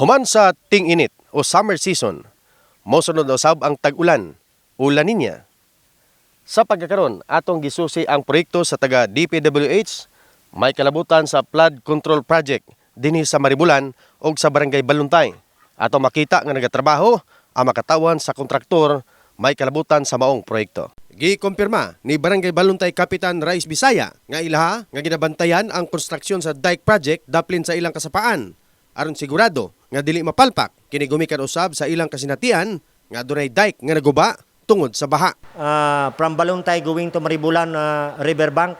Human sa ting-init o summer season, mosunod usab ang tag-ulan o La Nina. Sa pagkakaroon, atong gisusi ang proyekto sa taga DPWH, may kalabutan sa flood control project dinhi sa Maribulan o sa Barangay Baluntay. Ato makita nga nagatrabaho ang makatawan sa kontraktor may kalabutan sa maong proyekto. Gikumpirma ni Barangay Baluntay Kapitan Rais Bisaya nga ilaha nga ginabantayan ang konstruksyon sa dike project daplin sa ilang kasapaan aron sigurado nga dili mapalpak kini gumikan usab sa ilang kasinatian nga dunay dike nga naguba tungod sa baha. uh, from Baluntay going to Maribulan uh, Riverbank.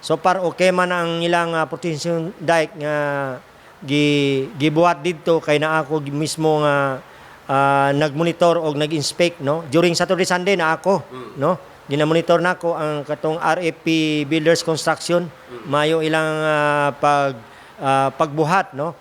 So far okay man ang ilang uh, protection dike nga gi gibuhat didto kay na ako mismo nga uh, nagmonitor og nag-inspect no during Saturday Sunday na ako no ginamonitor na ako ang katong RFP Builders Construction mayo ilang uh, pag uh, pagbuhat no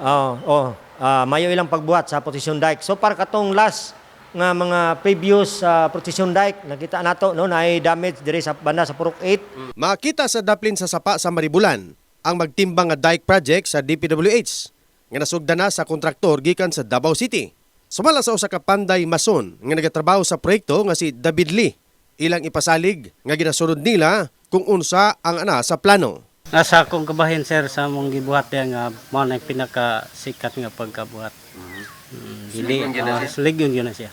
oh oh ah, mayo ilang pagbuhat sa protection dike so para katong last nga mga previous uh, protection dike nakita nato no na damage diri sa banda sa Purok 8 Makita sa daplin sa sapa sa Maribulan ang magtimbang nga dike project sa DPWH nga nasugdan na sa kontraktor gikan sa Davao City. Sumala sa usa ka panday mason nga nagatrabaho sa proyekto nga si David Lee. Ilang ipasalig nga ginasunod nila kung unsa ang ana sa plano. Nasa akong kabahin sir sa mong gibuhat ya nga mo na yung pinakasikat nga pagkabuhat. Mm, dili Sligon yun na ah, siya? yun na siya.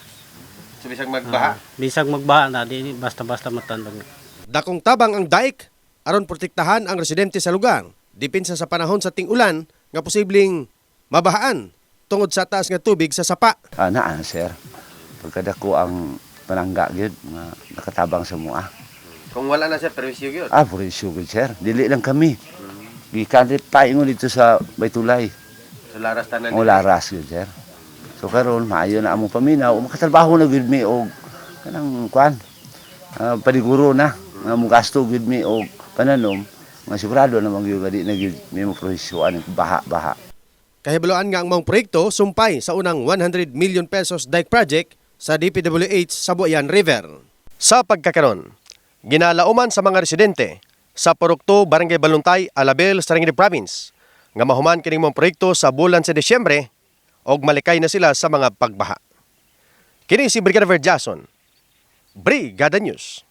So bisag Ah, bisag magbaha na di basta-basta matandog. Dakong tabang ang dike aron protektahan ang residente sa lugar. Dipinsa sa panahon sa ting-ulan nga posibleng mabahaan tungod sa taas nga tubig sa sapa. ana ah, sir pagkadako ang panangga gyud nga nakatabang sa mua Kung wala na siya perwisyo gyud. ah for sure sir. Dili lang kami. Gikan rit paingon dito sa Baytulay Sa laras tanan. o laras gyud sir. So karon maayo na among paminaw. Makatrabaho na gyud mi og kanang kwan ah, paniguro na. Nga mo gasto gyud mi og pananom. Nga sigurado na magyud di na gyud mi mo prohisyoan baha baha Kahibaluan nga ang mga proyekto sumpay sa unang 100 million pesos dike project sa DPWH sa Buayan River. Sa pagkakaroon, ginalauman sa mga residente sa Porokto, Barangay Baluntay, Alabel, Sarangani Province nga mahuman kining mga proyekto sa bulan sa Desyembre og malikay na sila sa mga pagbaha. Kini si Brigadier Jason, Brigada News.